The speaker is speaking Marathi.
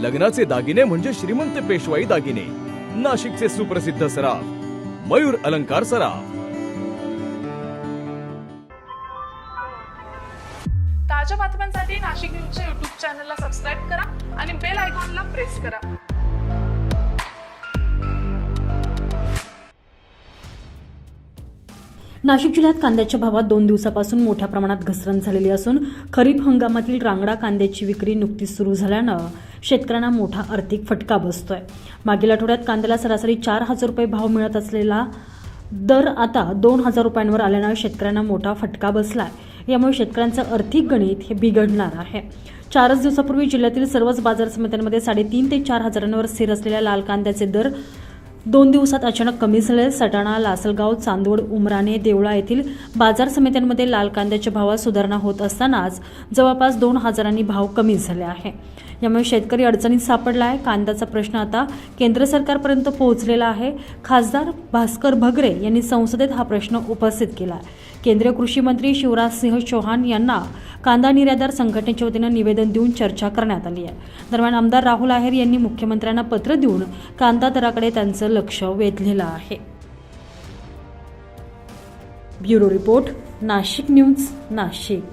लग्नाचे दागिने म्हणजे श्रीमंत पेशवाई दागिने. नाशिकचे सुप्रसिद्ध सराफ मयूर अलंकार सराफ. ताज्या बातम्यांसाठी नाशिक न्यूजच्या युट्यूब चॅनलला सबस्क्राईब करा आणि बेल आयकॉनला प्रेस करा. नाशिक जिल्ह्यात कांद्याच्या भावात दोन दिवसापासून मोठ्या प्रमाणात घसरण झालेली असून खरीप हंगामातील रांगडा कांद्याची विक्री नुकतीच सुरू झाल्यानं शेतकऱ्यांना मोठा आर्थिक फटका बसतोय. मागील आठवड्यात कांद्याला सरासरी चार हजार रुपये भाव मिळत असलेला दर आता दोन हजार रुपयांवर आल्यानं शेतकऱ्यांना मोठा फटका बसलाय. यामुळे शेतकऱ्यांचं आर्थिक गणित हे बिघडणार आहे. चारच दिवसापूर्वी जिल्ह्यातील सर्वच बाजार समित्यांमध्ये साडेतीन ते चार हजारांवर स्थिर असलेल्या लाल कांद्याचे दर दोन दिवसात अचानक कमी झाले. सटाणा लासलगाव चांदवड उमराणे देवळा येथील बाजार समित्यांमध्ये लाल कांद्याच्या भावात सुधारणा होत असतानाच जवळपास दोन हजारांनी भाव कमी झाले आहे. यामुळे शेतकरी अडचणीत सापडला आहे. कांद्याचा प्रश्न आता केंद्र सरकारपर्यंत पोहोचलेला आहे. खासदार भास्कर भगरे यांनी संसदेत हा प्रश्न उपस्थित केला केंद्रीय कृषी मंत्री शिवराज सिंह चौहान यांना कांदा निर्यातदार संघटनेच्या वतीनं निवेदन देऊन चर्चा करण्यात आली आहे. दरम्यान आमदार राहुल आहेर यांनी मुख्यमंत्र्यांना पत्र देऊन कांदा दराकडे त्यांचं लक्ष वेधलेलं आहे. Bureau report Nashik news Nashik.